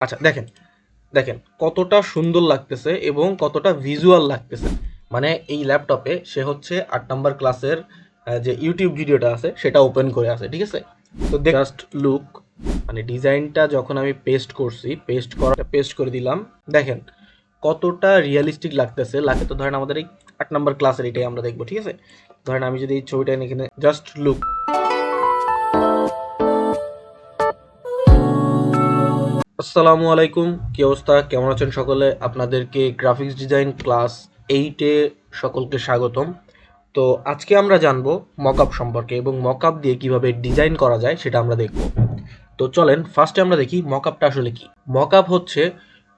আচ্ছা দেখেন দেখেন কতটা সুন্দর লাগতেছে এবং কতটা ভিজুয়াল লাগতেছে। মানে এই ল্যাপটপে সে হচ্ছে আট নাম্বার ক্লাসের যে ইউটিউব ভিডিওটা আছে সেটা ওপেন করে আছে ঠিক আছে? তো জাস্ট লুক মানে ডিজাইনটা যখন আমি পেস্ট করছি পেস্ট করা পেস্ট করে দিলাম দেখেন কতটা রিয়েলিস্টিক লাগতেছে। লাগে তো ধরেন আমাদের এই আট নাম্বার ক্লাসের এটাই আমরা দেখব ঠিক আছে? ধরেন আমি যদি এই ছবিটা এনে এখানে জাস্ট লুক আসসালামু আলাইকুম, কি অবস্থা? কেমন আছেন সকলে? আপনাদেরকে গ্রাফিক্স ডিজাইন ক্লাস এইটে সকলকে স্বাগতম। তো আজকে আমরা জানব মকআপ সম্পর্কে এবং মকআপ দিয়ে কীভাবে ডিজাইন করা যায় সেটা আমরা দেখব। তো চলেন ফার্স্টে আমরা দেখি মকআপটা আসলে কি। মকআপ হচ্ছে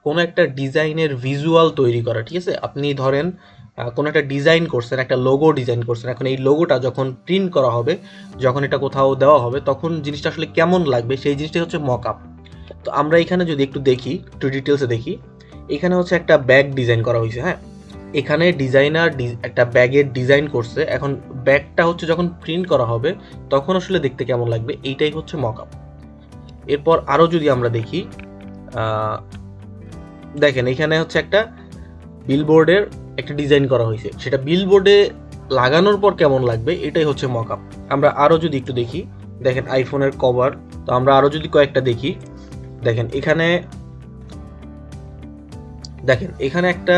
কোনো একটা ডিজাইনের ভিজুয়াল তৈরি করা, ঠিক আছে? আপনি ধরেন কোনো একটা ডিজাইন করছেন, একটা লোগো ডিজাইন করছেন। এখন এই লোগোটা যখন প্রিন্ট করা হবে, যখন এটা কোথাও দেওয়া হবে, তখন জিনিসটা আসলে কেমন লাগবে? সেই জিনিসটাই হচ্ছে মকআপ তো আমরা এখানে যদি একটু দেখি, একটু ডিটেলসে দেখি, এখানে হচ্ছে একটা ব্যাগ ডিজাইন করা হয়েছে হ্যাঁ? এখানে ডিজাইনার একটা ব্যাগের ডিজাইন করছে। এখন ব্যাগটা হচ্ছে যখন প্রিন্ট করা হবে, তখন আসলে দেখতে কেমন লাগবে? এইটাই হচ্ছে মকআপ এরপর আরও যদি আমরা দেখি দেখেন, এখানে হচ্ছে একটা বিলবোর্ডের একটা ডিজাইন করা হয়েছে। সেটা বিলবোর্ডে লাগানোর পর কেমন লাগবে? এটাই হচ্ছে মকআপ আমরা আরও যদি একটু দেখি, দেখেন আইফোনের কভার তো আমরা আরও যদি কয়েকটা দেখি। দেখেন, এখানে দেখেন, এখানে একটা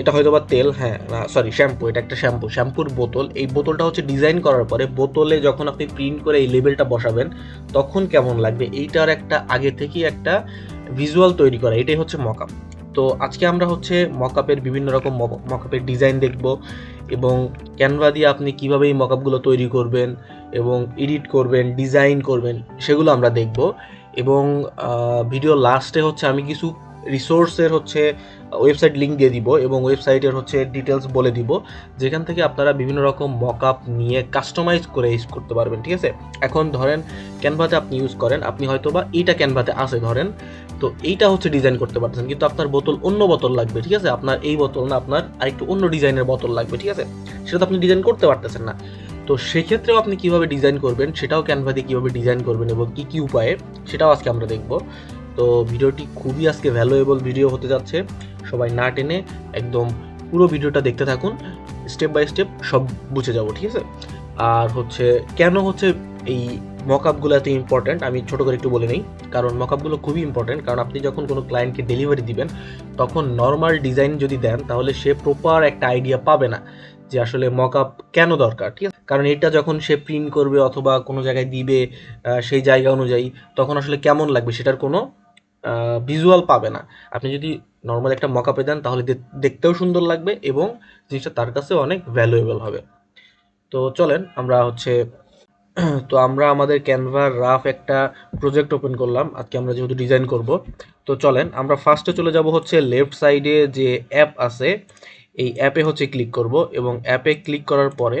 এটা হয়তো বা তেল হ্যাঁ সরি শ্যাম্পু এটা একটা শ্যাম্পু শ্যাম্পুর বোতল। এই বোতলটা হচ্ছে ডিজাইন করার পরে বোতলে যখন আপনি প্রিন্ট করে এই লেবেলটা বসাবেন, তখন কেমন লাগবে? এইটার একটা আগে থেকেই একটা ভিজুয়াল তৈরি করা, এটাই হচ্ছে মকআপ তো আজকে আমরা হচ্ছে মকআপের বিভিন্ন রকম মকআপের ডিজাইন দেখব এবং ক্যানভা দিয়ে আপনি কীভাবে এই মকআপগুলো তৈরি করবেন এবং এডিট করবেন ডিজাইন করবেন, সেগুলো আমরা দেখব। এবং ভিডিও লাস্টে হচ্ছে আমি কিছু রিসোর্সের হচ্ছে ওয়েবসাইট লিঙ্ক দিয়ে দিব এবং ওয়েবসাইটের হচ্ছে ডিটেলস বলে দিব। যেখান থেকে আপনারা বিভিন্ন রকম মকআপ নিয়ে কাস্টমাইজ করে ইউজ করতে পারবেন, ঠিক আছে? এখন ধরেন ক্যানভাতে আপনি ইউজ করেন, আপনি হয়তো বা এইটা ক্যানভাতে আসে ধরেন, তো এইটা হচ্ছে ডিজাইন করতে পারতেছেন। কিন্তু আপনার বোতল অন্য বোতল লাগবে, ঠিক আছে? আপনার এই বোতল না, আপনার আরেকটু অন্য ডিজাইনের বোতল লাগবে, ঠিক আছে? সেটা তো আপনি ডিজাইন করতে পারতেছেন না। তো সেক্ষেত্রেও আপনি কীভাবে ডিজাইন করবেন, সেটাও ক্যানভা দিয়ে কীভাবে ডিজাইন করবেন এবং কী কী উপায়ে, সেটাও আজকে আমরা দেখব। তো ভিডিওটি খুবই আজকে ভ্যালুয়েবল ভিডিও হতে যাচ্ছে। সবাই না টেনে একদম পুরো ভিডিওটা দেখতে থাকুন। স্টেপ বাই স্টেপ সব বুঝে যাব, ঠিক আছে? আর হচ্ছে, কেন হচ্ছে এই মকআপগুলো এত ইম্পর্ট্যান্ট আমি ছোটো করে একটু বলে নিই। কারণ মকআপগুলো খুবই ইম্পর্ট্যান্ট কারণ আপনি যখন কোনো ক্লায়েন্টকে ডেলিভারি দিবেন, তখন নর্মাল ডিজাইন যদি দেন, তাহলে সে প্রপার একটা আইডিয়া পাবে না। যে আসলে মকআপ কেন দরকার, ঠিক আছে? কারণ এটা যখন সে প্রিন্ট করবে অথবা কোনো জায়গায় দিবে সেই জায়গা অনুযায়ী তখন আসলে কেমন লাগবে সেটার কোনো ভিজুয়াল পাবে না। আপনি যদি নর্মাল একটা মকআপে দেন, তাহলে দেখতেও সুন্দর লাগবে এবং জিনিসটা তার কাছে অনেক ভ্যালুয়েবল হবে। তো চলেন আমরা হচ্ছে, তো আমরা আমাদের ক্যানভার রাফ একটা প্রজেক্ট ওপেন করলাম। আজকে আমরা যেহেতু ডিজাইন করব, তো চলেন আমরা ফার্স্টে চলে যাব হচ্ছে লেফট সাইডে যে অ্যাপ আছে এই অ্যাপে হচ্ছে ক্লিক করব এবং অ্যাপে ক্লিক করার পরে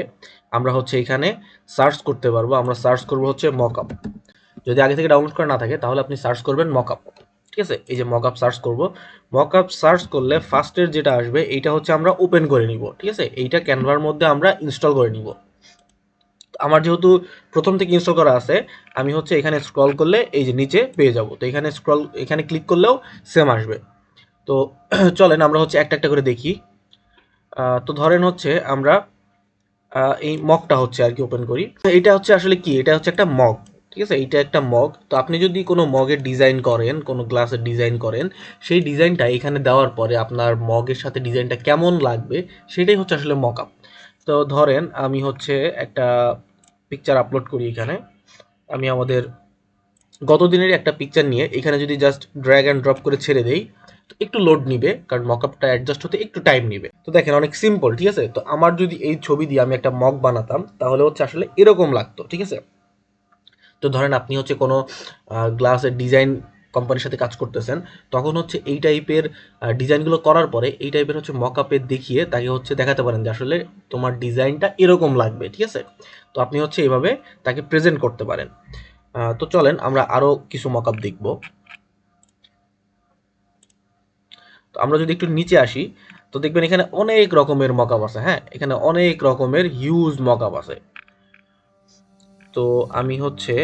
আমরা হচ্ছে এখানে সার্চ করতে পারব। আমরা সার্চ করব হচ্ছে মকআপ যদি আগে থেকে ডাউনলোড করা না থাকে, তাহলে আপনি সার্চ করবেন মকআপ ঠিক আছে? এই যে মকআপ সার্চ করব। মকআপ সার্চ করলে ফার্স্টের যেটা আসবে, এইটা হচ্ছে আমরা ওপেন করে নিব। ঠিক আছে? এইটা ক্যানভার মধ্যে আমরা ইনস্টল করে নিব। আমার যেহেতু প্রথম থেকে ইনস্টল করা আছে, আমি হচ্ছে এখানে স্ক্রল করলে এই যে নিচে পেয়ে যাব। তো এখানে স্ক্রল এখানে ক্লিক করলেও সেম আসবে। তো চলেন আমরা হচ্ছে একটা একটা করে দেখি। তো ধরেন হচ্ছে আমরা এই মগটা হচ্ছে আর কি ওপেন করি। এটা হচ্ছে আসলে কি? এটা হচ্ছে একটা মগ, ঠিক আছে? এইটা একটা মগ। তো আপনি যদি কোনো মগের ডিজাইন করেন, কোনো গ্লাসের ডিজাইন করেন, সেই ডিজাইনটা এখানে দেওয়ার পরে আপনার মগের সাথে ডিজাইনটা কেমন লাগবে, সেটাই হচ্ছে আসলে মকআপ তো ধরেন আমি হচ্ছে একটা পিকচার আপলোড করি এখানে। আমি আমাদের গত দিনের একটা পিকচার নিয়ে এখানে যদি জাস্ট ড্র্যাগ অ্যান্ড ড্রপ করে ছেড়ে দেই একটু লোড নিবে, কারণ মকআপটা অ্যাডজাস্ট হতে একটু টাইম নিবে। তো দেখেন, অনেক সিম্পল ঠিক আছে? তো আমার যদি এই ছবি দিয়ে আমি একটা মক বানাতাম, তাহলে হচ্ছে আসলে এরকম লাগতো, ঠিক আছে? তো ধরেন, আপনি হচ্ছে কোনো গ্লাসের ডিজাইন কোম্পানির সাথে কাজ করতেছেন, তখন হচ্ছে এই টাইপের ডিজাইনগুলো করার পরে, এই টাইপের হচ্ছে মকআপে দেখিয়ে তাকে হচ্ছে দেখাতে পারেন যে আসলে তোমার ডিজাইনটা এরকম লাগবে, ঠিক আছে? তো আপনি হচ্ছে এইভাবে তাকে প্রেজেন্ট করতে পারেন। তো চলেন, আমরা আরও কিছু মকআপ দেখব। তো আমরা যদি একটু নিচে আসি, তো দেখবেন এখানে অনেক রকমের মকআপ আছে হ্যাঁ? এখানে অনেক রকমের হিউজ মকআপ আছে। তো আমি হচ্ছে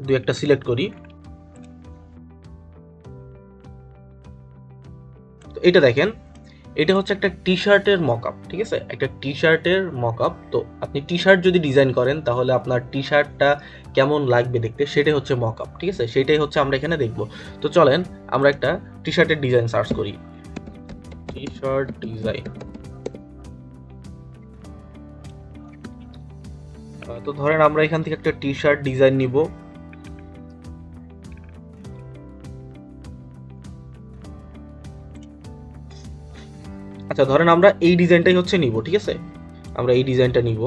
দুই একটা সিলেক্ট করি। তো এটা দেখেন এটা হচ্ছে একটা টি শার্টের মকআপ ঠিক আছে? একটা টি শার্টের মকআপ তো আপনি টি শার্ট যদি ডিজাইন করেন, তাহলে আপনার টি শার্টটা কেমন লাগবে দেখতে, সেটাই হচ্ছে মকআপ ঠিক আছে? সেটাই হচ্ছে আমরা এখানে দেখব। তো চলেন, আমরা একটা টি শার্টের ডিজাইন সার্চ করি। টি শার্ট ডিজাইন তো ধরেন আমরা এখান থেকে একটা টি শার্ট ডিজাইন নিব। আচ্ছা ধরেন আমরা এই ডিজাইনটাই হচ্ছে নিব, ঠিক আছে? আমরা এই ডিজাইনটা নিব।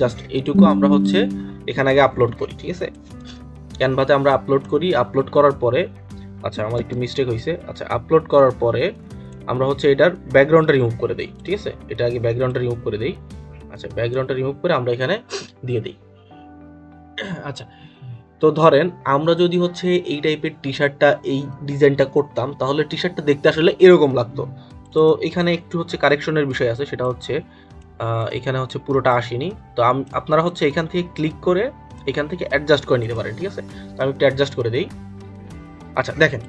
জাস্ট এইটুকু আমরা হচ্ছে এখানে আগে আপলোড করি, ঠিক আছে? ক্যানভাতে আমরা আপলোড করি আপলোড করার পরে আচ্ছা আমার একটু মিস্টেক হয়েছে আচ্ছা আপলোড করার পরে আমরা হচ্ছে এটার ব্যাকগ্রাউন্ডটা রিমুভ করে দিই, ঠিক আছে? এটা আগে ব্যাকগ্রাউন্ডটা রিমুভ করে দিই। আচ্ছা ব্যাকগ্রাউন্ডটা রিমুভ করে আমরা এখানে দিয়ে দিই। আচ্ছা তো ধরেন আমরা যদি হচ্ছে এই টাইপের টি শার্টটা এই ডিজাইনটা করতাম, তাহলে টি শার্টটা দেখতে আসলে এরকম লাগতো। তো এখানে একটু হচ্ছে কারেকশনের বিষয় আছে, সেটা হচ্ছে এখানে হচ্ছে পুরোটা আসেনি। তো আপনারা হচ্ছে এখান থেকে ক্লিক করে এখান থেকে অ্যাডজাস্ট করে নিতে পারেন, ঠিক আছে? তো আমি একটু অ্যাডজাস্ট করে দিই। আচ্ছা দেখেন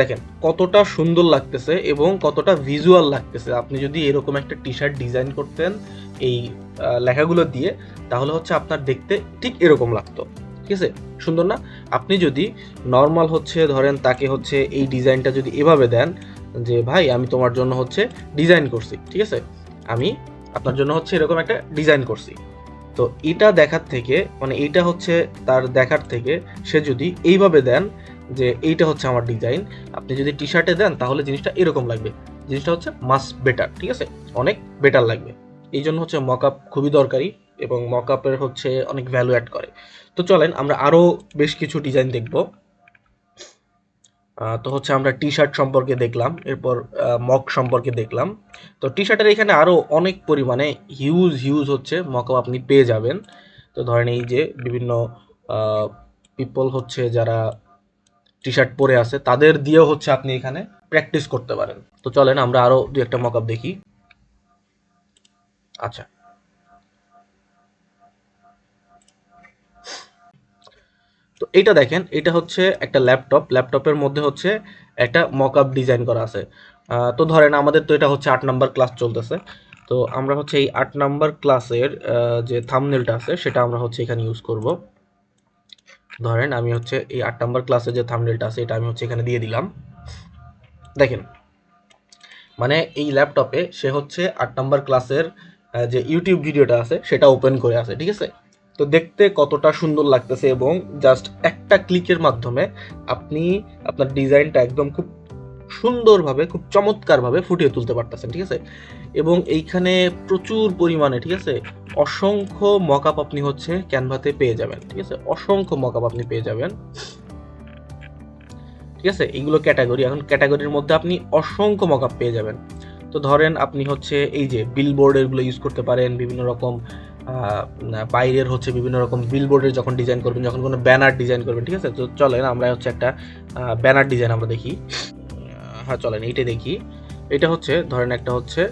দেখেন, কতটা সুন্দর লাগতেছে এবং কতটা ভিজুয়াল লাগতেছে। আপনি যদি এরকম একটা টি শার্ট ডিজাইন করতেন এই লেখাগুলো দিয়ে, তাহলে হচ্ছে আপনার দেখতে ঠিক এরকম লাগতো, ঠিক আছে? সুন্দর না? আপনি যদি নর্মাল হচ্ছে, ধরেন তাকে হচ্ছে এই ডিজাইনটা যদি এভাবে দেন যে, ভাই, আমি তোমার জন্য হচ্ছে ডিজাইন করছি, ঠিক আছে? আমি আপনার জন্য হচ্ছে এরকম একটা ডিজাইন করছি। তো এটা দেখার থেকে মানে এইটা হচ্ছে তার দেখার থেকে, সে যদি এইভাবে দেন যে, এইটা হচ্ছে আমার ডিজাইন আপনি যদি টি শার্টে দেন, তাহলে জিনিসটা এরকম লাগবে। জিনিসটা হচ্ছে মাস বেটার ঠিক আছে? অনেক বেটার লাগবে। এই জন্য হচ্ছে মকআপ খুবই দরকারি এবং মকআপের হচ্ছে অনেক ভ্যালু অ্যাড করে। তো চলেন, আমরা আরও বেশ কিছু ডিজাইন দেখব। তো হচ্ছে আমরা টি শার্ট সম্পর্কে দেখলাম, এরপর মক সম্পর্কে দেখলাম। তো টি শার্টের এখানে আরও অনেক পরিমাণে হিউজ হিউজ হচ্ছে মকআপ আপনি পেয়ে যাবেন। তো ধরেন এই যে বিভিন্ন পিপল হচ্ছে যারা টি শার্ট পরে আছে, তাদের দিয়েও হচ্ছে আপনি এখানে প্র্যাকটিস করতে পারেন। তো চলেন আমরা আরও দু একটা মকআপ দেখি। আচ্ছা। তো এটা দেখেন এটা হচ্ছে একটা ল্যাপটপ। ল্যাপটপের মধ্যে হচ্ছে একটা মকআপ ডিজাইন করা আছে। তো ধরেন আমাদের তো এটা হচ্ছে আট নাম্বার ক্লাস চলতেছে। তো আমরা হচ্ছে এই আট নাম্বার ক্লাসের যে থামনেলটা আছে, সেটা আমরা হচ্ছে এখানে ইউজ করব। ধরেন আমি হচ্ছে এই আট নাম্বার ক্লাসের যে থামনেলটা আছে, এটা আমি হচ্ছে এখানে দিয়ে দিলাম। দেখেন মানে এই ল্যাপটপে সে হচ্ছে আট নাম্বার ক্লাসের যে ইউটিউব ভিডিওটা আছে, সেটা ওপেন করে আছে, ঠিক আছে? তো দেখতে কতটা সুন্দর লাগতেছে এবং জাস্ট একটা ক্লিকের মাধ্যমে আপনি আপনার ডিজাইনটা একদম খুব সুন্দরভাবে, খুব চমৎকারভাবে ফুটিয়ে তুলতে পারতেছেন, ঠিক আছে? এবং এইখানে প্রচুর পরিমাণে, ঠিক আছে? অসংখ্য মকআপ আপনি হচ্ছে ক্যানভাতে পেয়ে যাবেন, ঠিক আছে? অসংখ্য মকআপ আপনি পেয়ে যাবেন। ঠিক আছে? এইগুলো ক্যাটাগরি এখন ক্যাটাগরির মধ্যে আপনি অসংখ্য মকআপ পেয়ে যাবেন। তো ধরেন আপনি হচ্ছে এই যে বিলবোর্ড এগুলো ইউজ করতে পারেন, বিভিন্ন রকম বাইরের হচ্ছে বিভিন্ন রকম বিলবোর্ডের যখন ডিজাইন করবেন, যখন কোনো ব্যানার ডিজাইন করবেন, ঠিক আছে? তো চলেন, আমরা হচ্ছে একটা ব্যানার ডিজাইন আমরা দেখি। হ্যাঁ চলেন এইটা দেখি। এটা হচ্ছে, ধরেন একটা হচ্ছে,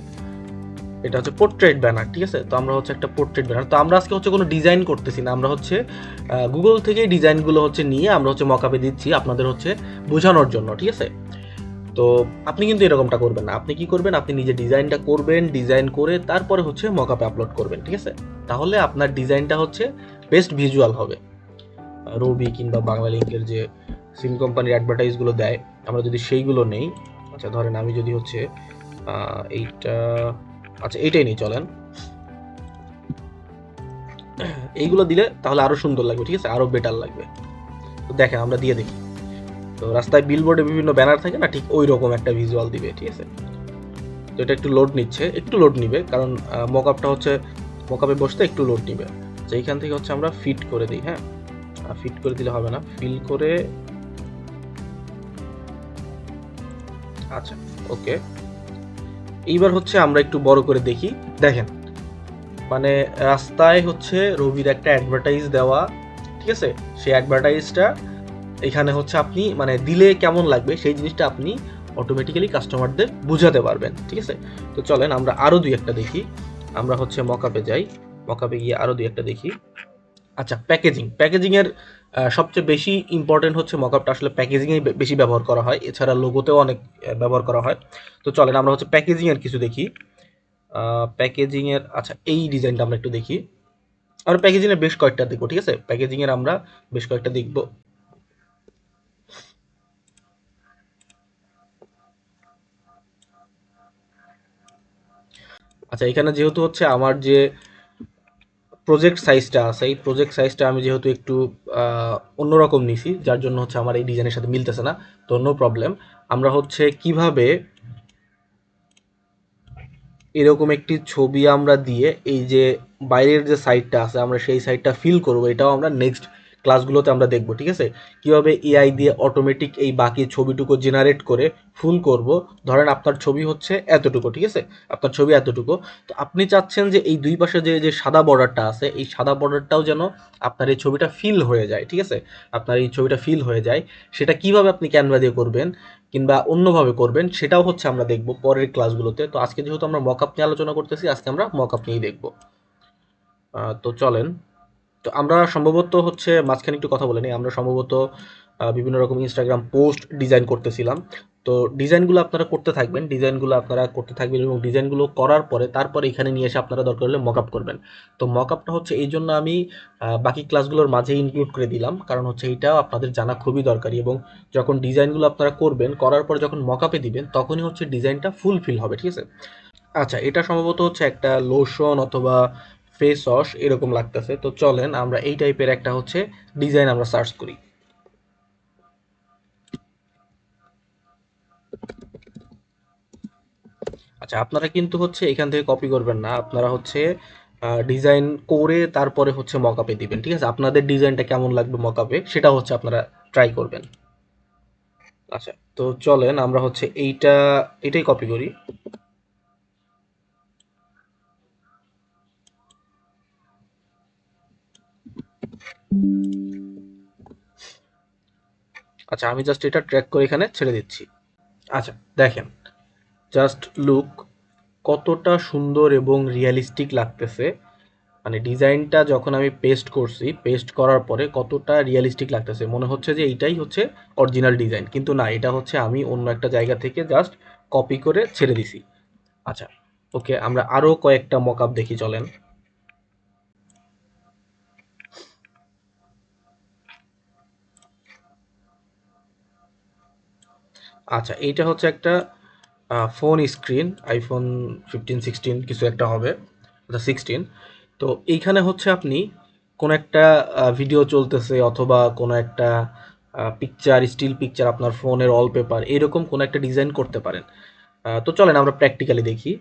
এটা হচ্ছে পোর্ট্রেট ব্যানার ঠিক আছে? তো আমরা হচ্ছে একটা পোর্ট্রেট ব্যানার তো আমরা আজকে হচ্ছে কোনো ডিজাইন করতেছি না, আমরা হচ্ছে গুগল থেকে ডিজাইনগুলো হচ্ছে নিয়ে আমরা হচ্ছে মকাপে দিচ্ছি আপনাদের হচ্ছে বোঝানোর জন্য, ঠিক আছে? তো আপনি কিন্তু এরকমটা করবেন না। আপনি কি করবেন? আপনি নিজে ডিজাইনটা করবেন, ডিজাইন করে তারপরে হচ্ছে মকআপে আপলোড করবেন, ঠিক আছে? তাহলে আপনার ডিজাইনটা হচ্ছে বেস্ট ভিজুয়াল হবে। রবি কিংবা বাংলা লিঙ্কের যে সিম কোম্পানির অ্যাডভার্টাইজগুলো দেয়, আমরা যদি সেইগুলো নেই আচ্ছা ধরেন আমি যদি হচ্ছে এইটা আচ্ছা এইটাই নেই, চলেন। এইগুলো দিলে তাহলে আরও সুন্দর লাগবে, ঠিক আছে? আরও বেটার লাগবে। তো দেখেন, আমরা দিয়ে দেখি। তো রাস্তায় বিলবোর্ডে বিভিন্ন ব্যানার থাকে না, ঠিক ওই রকম একটা ভিজুয়াল দিবে, ঠিক আছে? তো এটা একটু লোড নিচ্ছে, একটু লোড নিবে, কারণ মকআপটা হচ্ছে মকআপে বসতে একটু লোড নিবে। তো এইখান থেকে হচ্ছে আমরা ফিট করে দিই হ্যাঁ? ফিট করে দিলে হবে না ফিল করে আচ্ছা ওকে এইবার হচ্ছে আমরা একটু বড় করে দেখি, দেখেন মানে রাস্তায় হচ্ছে রবির একটা অ্যাডভার্টাইজ দেওয়া, ঠিক আছে? সেই অ্যাডভার্টাইজটা এখানে হচ্ছে আপনি মানে দিলে কেমন লাগবে সেই জিনিসটা আপনি অটোমেটিক্যালি কাস্টমারদের বোঝাতে পারবেন, ঠিক আছে? তো চলেন আমরা আরও দুই একটা দেখি। আমরা হচ্ছে মকাপে যাই। মকাপে গিয়ে আরও দুই একটা দেখি। আচ্ছা প্যাকেজিং প্যাকেজিংয়ের সবচেয়ে বেশি ইম্পর্টেন্ট হচ্ছে মকআপটা আসলে প্যাকেজিংয়ে বেশি ব্যবহার করা হয়। এছাড়া লোগোতেও অনেক ব্যবহার করা হয়। তো চলেন আমরা হচ্ছে প্যাকেজিংয়ের কিছু দেখি। প্যাকেজিংয়ের আচ্ছা এই ডিজাইনটা আমরা একটু দেখি। আমরা প্যাকেজিংয়ের বেশ কয়েকটা দেখব, ঠিক আছে? প্যাকেজিংয়ের আমরা বেশ কয়েকটা দেখব। আচ্ছা এখানে যেহেতু হচ্ছে আমার যে প্রজেক্ট সাইজটা আছে এই প্রজেক্ট সাইজটা আমি যেহেতু একটু অন্যরকম নিছি, যার জন্য হচ্ছে আমার এই ডিজাইনের সাথে মিলতেছে না, তো নো প্রবলেম আমরা হচ্ছে কীভাবে এরকম একটি ছবি আমরা দিয়ে এই যে বাইরের যে সাইডটা আছে, আমরা সেই সাইডটা ফিল করব, এটাও আমরা নেক্সট ক্লাসগুলোতে আমরা দেখব, ঠিক আছে? কীভাবে এআই দিয়ে অটোমেটিক এই বাকি ছবিটুকু জেনারেট করে ফুল করব। ধরেন আপনার ছবি হচ্ছে এতটুকু, ঠিক আছে? আপনার ছবি এতটুকু। তো আপনি চাচ্ছেন যে এই দুই পাশে যে যে সাদা বর্ডারটা আছে, এই সাদা বর্ডারটাও যেন আপনার এই ছবিটা ফিল হয়ে যায়, ঠিক আছে? আপনার এই ছবিটা ফিল হয়ে যায়। সেটা কীভাবে আপনি ক্যানভা দিয়ে করবেন কিংবা অন্যভাবে করবেন, সেটাও হচ্ছে আমরা দেখব পরের ক্লাসগুলোতে। তো আজকে যেহেতু আমরা মকআপ নিয়ে আলোচনা করতেছি, আজকে আমরা মকআপ নিয়েই দেখব। তো চলেন। তো আমরা সম্ভবত হচ্ছে মাঝখানে একটু কথা বলে নিই। আমরা সম্ভবত বিভিন্ন রকম ইনস্টাগ্রাম পোস্ট ডিজাইন করতেছিলাম। তো ডিজাইনগুলো আপনারা করতে থাকবেন। ডিজাইনগুলো আপনারা করতে থাকবেন এবং ডিজাইনগুলো করার পরে তারপরে এখানে নিয়ে এসে আপনারা দরকার হলে মকআপ করবেন। তো মকআপটা হচ্ছে এই জন্য আমি বাকি ক্লাসগুলোর মাঝে ইনক্লুড করে দিলাম। কারণ হচ্ছে এইটাও আপনাদের জানা খুবই দরকারি এবং যখন ডিজাইনগুলো আপনারা করবেন, করার পর যখন মকআপে দিবেন, তখনই হচ্ছে ডিজাইনটা ফুলফিল হবে, ঠিক আছে? আচ্ছা এটা সম্ভবত হচ্ছে একটা লোশন অথবা ফেস ওয়াশ এরকম লাগতেছে। তো চলেন আমরা এই টাইপের একটা হচ্ছে ডিজাইন আমরা সার্চ করি। আচ্ছা আপনারা কিন্তু হচ্ছে এখান থেকে কপি করবেন না। আপনারা হচ্ছে ডিজাইন করে তারপরে হচ্ছে মকআপে দিবেন, ঠিক আছে? আপনাদের ডিজাইনটা কেমন লাগবে মকআপে সেটা হচ্ছে আপনারা ট্রাই করবেন। আচ্ছা তো চলেন আমরা হচ্ছে এইটা, এটাই কপি করি। আচ্ছা আমি জাস্ট এটা ট্র্যাক করে এখানে ছেড়ে দিচ্ছি। আচ্ছা দেখেন জাস্ট লুক কতটা সুন্দর এবং রিয়েলিস্টিক লাগতেছে। মানে ডিজাইনটা যখন আমি পেস্ট করছি পেস্ট করার পরে কতটা রিয়েলিস্টিক লাগতেছে। মনে হচ্ছে যে এইটাই হচ্ছে অরিজিনাল ডিজাইন কিন্তু না, এটা হচ্ছে আমি অন্য একটা জায়গা থেকে জাস্ট কপি করে ছেড়ে দিছি। আচ্ছা ওকে আমরা আরও কয়েকটা মকআপ দেখি, চলেন। আচ্ছা এইটা হচ্ছে একটা phone screen iPhone fifteen sixteen কিছু একটা হবে অর্থাৎ সিক্সটিন তো এইখানে হচ্ছে আপনি কোনো একটা ভিডিও চলতেছে অথবা কোনো একটা পিকচার স্টিল পিকচার আপনার ফোনের ওয়ালপেপার এরকম কোনো একটা ডিজাইন করতে পারেন। তো চলেন আমরা প্র্যাকটিক্যালি দেখি।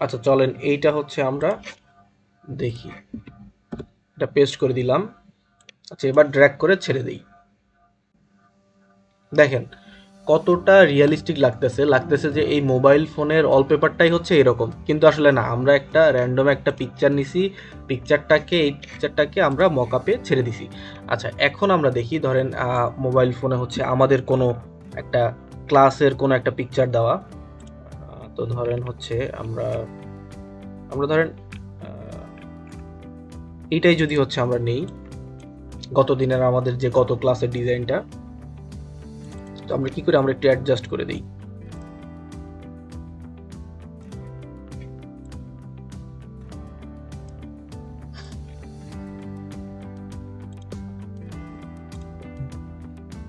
আচ্ছা চলেন এইটা হচ্ছে আমরা দেখি। এটা পেস্ট করে দিলাম। আচ্ছা এবার ড্র্যাগ করে ছেড়ে দিই। দেখেন, কতটা রিয়েলিস্টিক লাগতেছে। লাগতেছে যে এই মোবাইল ফোনের ওয়ালপেপারটাই হচ্ছে এরকম। কিন্তু আসলে না, আমরা একটা র্যান্ডম একটা পিকচার নিছি। পিকচারটাকে এই পিকচারটাকে আমরা মকআপে ছেড়ে দিছি। আচ্ছা এখন আমরা দেখি, ধরেন মোবাইল ফোনে হচ্ছে আমাদের কোনো একটা ক্লাসের কোনো একটা পিকচার দেওয়া। তো ধরেন হচ্ছে আমরা আমরা ধরেন এইটাই যদি হচ্ছে আমরা নেই, গত দিনের আমাদের যে গত ক্লাসের ডিজাইনটা তো আমরা কি করি আমরা একটু অ্যাডজাস্ট করে দিই?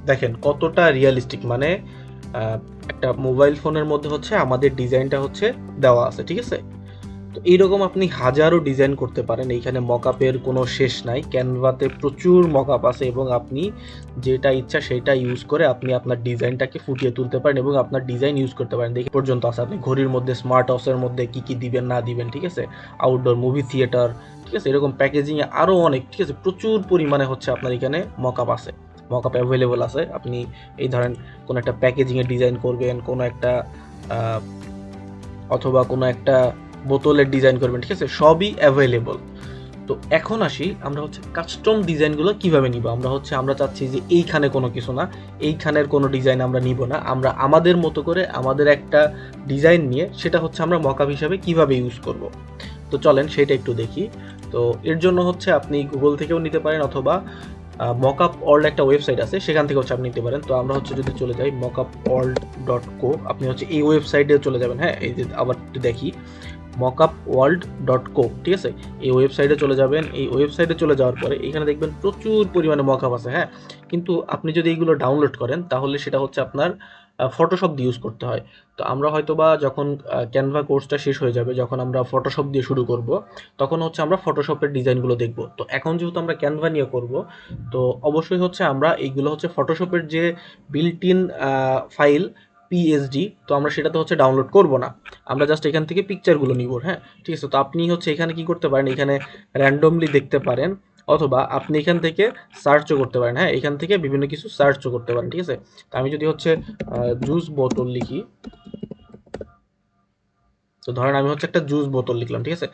দেখেন কতটা রিয়েলিস্টিক মানে একটা মোবাইল ফোনের মধ্যে হচ্ছে আমাদের ডিজাইনটা হচ্ছে দেওয়া আছে, ঠিক আছে? তো এইরকম আপনি হাজারো ডিজাইন করতে পারেন, এইখানে মকআপের কোনো শেষ নাই, ক্যানভাতে প্রচুর মকআপ আছে এবং আপনি যেটা ইচ্ছা সেটা ইউজ করে আপনি আপনার ডিজাইনটাকে ফুটিয়ে তুলতে পারেন এবং আপনার ডিজাইন ইউজ করতে পারেন। দেখি পর্যন্ত আছে, আপনি ঘড়ির মধ্যে স্মার্ট হাউসের মধ্যে কি কি দিবেন, না দিবেন, ঠিক আছে? আউটডোর মুভি থিয়েটার ঠিক আছে? এরকম প্যাকেজিংয়ে আরও অনেক, ঠিক আছে? প্রচুর পরিমাণে হচ্ছে আপনার এখানে মকআপ আছে। মকআপ অ্যাভেলেবল আছে। আপনি এই ধরেন কোনো একটা প্যাকেজিংয়ের ডিজাইন করবেন, কোনো একটা অথবা কোনো একটা বোতলের ডিজাইন করবেন, ঠিক আছে? সবই অ্যাভেলেবল তো এখন আসি আমরা হচ্ছে কাস্টম ডিজাইনগুলো কীভাবে নিব? আমরা হচ্ছে, আমরা চাচ্ছি যে এইখানে কোনো কিছু না, এইখানের কোনো ডিজাইন আমরা নিব না। আমরা আমাদের মতো করে আমাদের একটা ডিজাইন নিয়ে সেটা হচ্ছে আমরা মকআপ হিসাবে কীভাবে ইউজ করব? তো চলেন সেটা একটু দেখি। তো এর জন্য হচ্ছে আপনি গুগল থেকেও নিতে পারেন অথবা মকআপ ওয়ার্ল্ড একটা ওয়েবসাইট আছে, সেখান থেকে হচ্ছে আপনি নিতে পারেন। তো আমরা হচ্ছে যদি চলে যাই মকআপ ওয়ার্ল্ড ডট কো আপনি হচ্ছে এই ওয়েবসাইটে চলে যাবেন হ্যাঁ? এই যে আবার একটু দেখি মকআপ ওয়ার্ল্ড ডট কো ঠিক আছে? এই ওয়েবসাইটে চলে যাবেন, এই ওয়েবসাইটে চলে যাওয়ার পরে এখানে দেখবেন প্রচুর পরিমাণে মকআপ আছে হ্যাঁ? কিন্তু আপনি যদি এইগুলো ডাউনলোড করেন, তাহলে সেটা হচ্ছে আপনার ফটোশপ দিয়ে ইউজ করতে হয়। তো আমরা হয়তো বা যখন ক্যানভা কোর্সটা শেষ হয়ে যাবে, যখন আমরা ফটোশপ দিয়ে শুরু করব, তখন হচ্ছে আমরা ফটোশপের ডিজাইনগুলো দেখব। তো এখন যেহেতু আমরা ক্যানভা নিয়ে করব, তো অবশ্যই হচ্ছে আমরা এইগুলো হচ্ছে ফটোশপের যে বিল্ট ইন ফাইল পিএসডি তো আমরা সেটাতে হচ্ছে ডাউনলোড করব না। আমরা জাস্ট এখান থেকে পিকচারগুলো নিব হ্যাঁ? ঠিক আছে? তো আপনি হচ্ছে এখানে কি করতে পারেন? এখানে র্যান্ডমলি দেখতে পারেন। অথবা আপনি এখান থেকে সার্চও করতে পারেন। হ্যাঁ এখান থেকে বিভিন্ন কিছু সার্চও করতে পারেন, ঠিক আছে? তো আমি যদি হচ্ছে জুস বোতল লিখি, তো ধরেন আমি হচ্ছে একটা জুস বোতল লিখলাম, ঠিক আছে?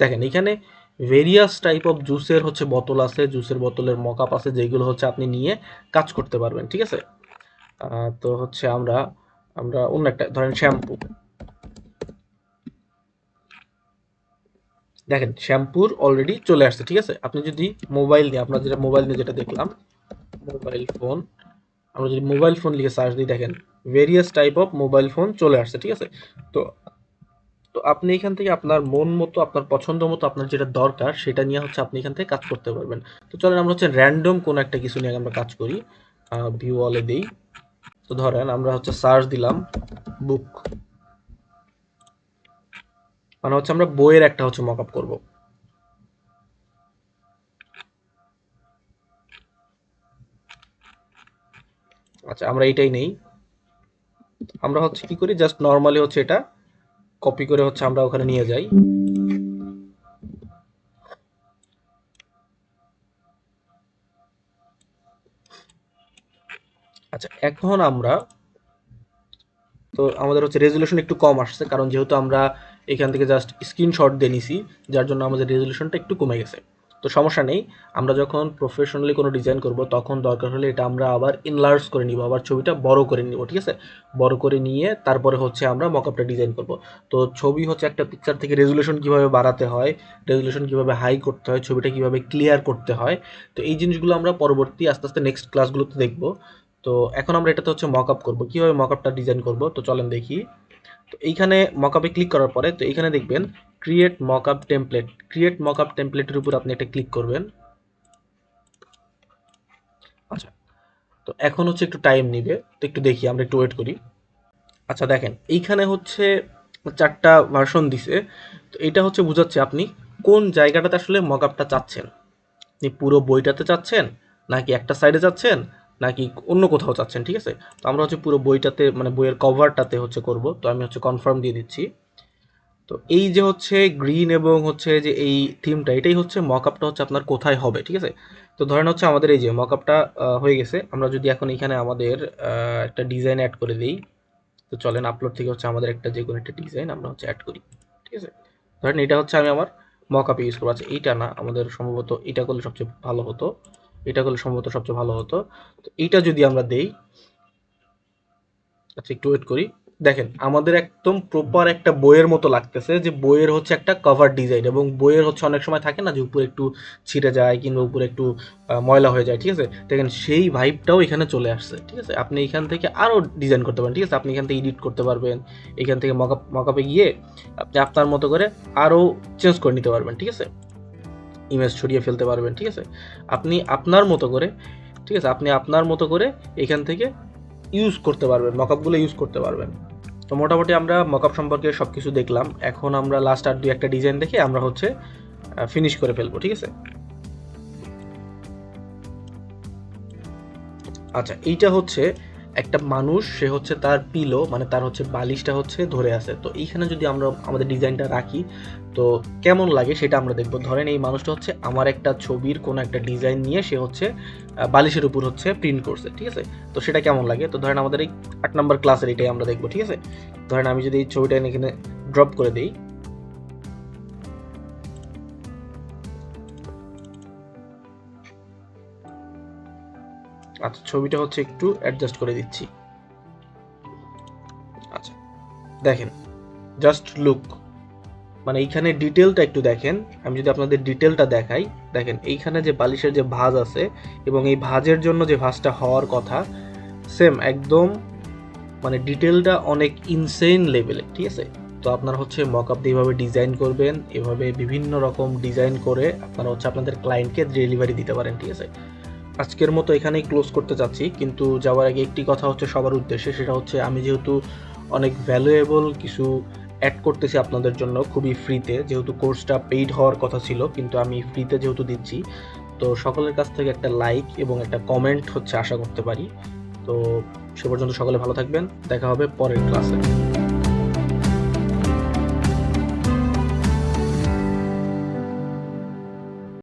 দেখেন, এখানে ভেরিয়াস টাইপ অফ জুসের হচ্ছে বোতল আছে জুসের বোতলের মকআপ আছে, যেগুলো হচ্ছে আপনি নিয়ে কাজ করতে পারবেন, ঠিক আছে? তো হচ্ছে আমরা আমরা অন্য একটা, ধরেন শ্যাম্পু দেখেন, শ্যাম্পুর অলরেডি চলে আসছে, ঠিক আছে? আপনি যদি মোবাইল নিয়ে আপনার যেটা মোবাইল নিয়ে যেটা দেখলাম মোবাইল ফোন আমরা যদি মোবাইল ফোন লিখে সার্চ দিই, দেখেন various type of mobile phone চলে আসছে, ঠিক আছে? তো তো আপনি এখান থেকে আপনার মন মতো, আপনার পছন্দ মতো, আপনার যেটা দরকার, সেটা নিয়ে হচ্ছে আপনি এখান থেকে কাজ করতে পারবেন। তো চলেন, আমরা হচ্ছে র্যান্ডম কোনো একটা কিছু নিয়ে আমরা কাজ করি ভিউ অলে দিই। তো ধরেন, আমরা হচ্ছে সার্চ দিলাম বুক মানে হচ্ছে আমরা বইয়ের একটা হচ্ছে মক আপ করব। আচ্ছা আমরা এটাই নেই। আমরা হচ্ছে কি করি? জাস্ট নর্মালি হচ্ছে এটা কপি করে হচ্ছে আমরা ওখানে নিয়ে যাই। আচ্ছা এখন আমরা তো আমাদের হচ্ছে রেজুলেশন একটু কম আসছে, কারণ যেহেতু আমরা এখান থেকে জাস্ট স্ক্রিনশট দিয়ে নিছি, যার জন্য আমাদের রেজুলেশনটা একটু কমে গেছে। তো সমস্যা নেই, আমরা যখন প্রফেশনালি কোনো ডিজাইন করব, তখন দরকার হলে এটা আমরা আবার ইনলার্জ করে নিব, আবার ছবিটা বড় করে নিব, ঠিক আছে? বড় করে নিয়ে তারপরে হচ্ছে আমরা মকআপটা ডিজাইন করব। তো ছবি হচ্ছে একটা পিকচার থেকে রেজুলেশন কীভাবে বাড়াতে হয় রেজুলেশন কীভাবে হাই করতে হয়, ছবিটা কীভাবে ক্লিয়ার করতে হয়, তো এই জিনিসগুলো আমরা পরবর্তী আস্তে আস্তে নেক্সট ক্লাসগুলোতে দেখব। তো এখন আমরা এটাতে হচ্ছে মকআপ করব। কীভাবে মকআপটা ডিজাইন করব? তো চলেন দেখি। তো এইখানে মকআপে ক্লিক করার পরে, তো এইখানে দেখবেন create mockup template create mockup টেমপ্লেটের উপর আপনি একটা ক্লিক করবেন। আচ্ছা তো এখন হচ্ছে একটু টাইম নিবে। তো একটু দেখি, আমরা একটু ওয়েট করি। আচ্ছা দেখেন, এইখানে হচ্ছে চারটা ভার্সন দিছে। তো এটা হচ্ছে বোঝাচ্ছে আপনি কোন জায়গাটাতে আসলে মকআপটা চাচ্ছেন। আপনি পুরো বইটাতে চাচ্ছেন, নাকি একটা সাইডে চাচ্ছেন? নাকি অন্য কোথাও চাচ্ছেন, ঠিক আছে? তো আমরা হচ্ছে পুরো বইটাতে মানে বইয়ের কভারটাতে হচ্ছে করব। তো আমি হচ্ছে কনফার্ম দিয়ে দিচ্ছি। তো এই যে হচ্ছে গ্রিন এবং হচ্ছে যে এই থিমটা এটাই হচ্ছে মকআপটা হচ্ছে আপনার কোথায় হবে, ঠিক আছে? তো ধরেন হচ্ছে আমাদের এই যে মকআপটা হয়ে গেছে। আমরা যদি এখন এখানে আমাদের একটা ডিজাইন অ্যাড করে দিই, তো চলেন আপলোড থেকে হচ্ছে আমাদের একটা যে কোনো একটা ডিজাইন আমরা হচ্ছে অ্যাড করি, ঠিক আছে? ধরেন এটা হচ্ছে আমি আমার মকআপে ইউজ করব। আচ্ছা এইটা না, আমাদের সম্ভবত এটা করলে সবচেয়ে ভালো হতো। এটা করলে সম্ভবত সবচেয়ে ভালো হতো। তো এইটা যদি আমরা দেই আচ্ছা একটু ওয়েট করি। দেখেন, আমাদের একদম প্রপার একটা বইয়ের মতো লাগতেছে যে বইয়ের হচ্ছে একটা কভার ডিজাইন এবং বইয়ের হচ্ছে অনেক সময় থাকে না যে উপরে একটু ছিঁড়ে যায় কিংবা উপরে একটু ময়লা হয়ে যায়, ঠিক আছে? দেখেন সেই ভাইবটাও এখানে চলে আসছে, ঠিক আছে? আপনি এখান থেকে আরও ডিজাইন করতে পারেন, ঠিক আছে? আপনি এখান থেকে এডিট করতে পারবেন, এখান থেকে মকআপ মকআপে গিয়ে আপনি আপনার মতো করে আরও চেঞ্জ করে নিতে পারবেন, ঠিক আছে? ইমেজ ছড়িয়ে ফেলতে পারবেন, ঠিক আছে? আপনি আপনার মতো করে, ঠিক আছে? আপনি আপনার মতো করে এখান থেকে ইউজ করতে পারবেন মকআপগুলো ইউজ করতে পারবেন। তো মোটামুটি আমরা মকআপ সম্পর্কে সব কিছু দেখলাম। এখন আমরা লাস্ট আর দুই একটা ডিজাইন দেখে আমরা হচ্ছে ফিনিশ করে ফেলব, ঠিক আছে? আচ্ছা এইটা হচ্ছে একটা মানুষ, সে হচ্ছে তার পিলো মানে তার হচ্ছে বালিশটা হচ্ছে ধরে আছে। তো এইখানে যদি আমরা আমাদের ডিজাইনটা রাখি, তো কেমন লাগে সেটা আমরা দেখব। ধরেন এই মানুষটা হচ্ছে আমার একটা ছবির কোনো একটা ডিজাইন নিয়ে সে হচ্ছে বালিশের উপর হচ্ছে প্রিন্ট করছে, ঠিক আছে? তো সেটা কেমন লাগে? তো ধরেন আমাদের এই আট নম্বর ক্লাসের এটাই আমরা দেখব, ঠিক আছে? ধরেন আমি যদি এই ছবিটা এখানে ড্রপ করে দিই আচ্ছা ছবিটা হচ্ছে একটু অ্যাডজাস্ট করে দিচ্ছি। আচ্ছা দেখেন জাস্ট লুক মানে এইখানে ডিটেলটা একটু দেখেন। আমি যদি আপনাদের ডিটেলটা দেখাই, দেখেন, এইখানে যে বালিশের যে ভাঁজ আছে এবং এই ভাঁজের জন্য যে ভাঁজটা হওয়ার কথা সেম একদম মানে ডিটেলটা অনেক ইনসেন লেভেলে ঠিক আছে? তো আপনারা হচ্ছে মক আপ এভাবে ডিজাইন করবেন, এভাবে বিভিন্ন রকম ডিজাইন করে আপনারা হচ্ছে আপনাদের ক্লায়েন্টকে ডেলিভারি দিতে পারেন, ঠিক আছে? আজকের মতো এখানেই ক্লোজ করতে চাচ্ছি কিন্তু যাওয়ার আগে একটি কথা হচ্ছে সবার উদ্দেশ্যে, সেটা হচ্ছে আমি যেহেতু অনেক ভ্যালুয়েবল কিছু অ্যাড করতেছি আপনাদের জন্য, খুবই ফ্রিতে যেহেতু কোর্সটা পেইড হওয়ার কথা ছিল, কিন্তু আমি ফ্রিতে যেহেতু দিচ্ছি, তো সকলের কাছ থেকে একটা লাইক এবং একটা কমেন্ট হচ্ছে আশা করতে পারি। তো সে পর্যন্ত সকলে ভালো থাকবেন, দেখা হবে পরের ক্লাসে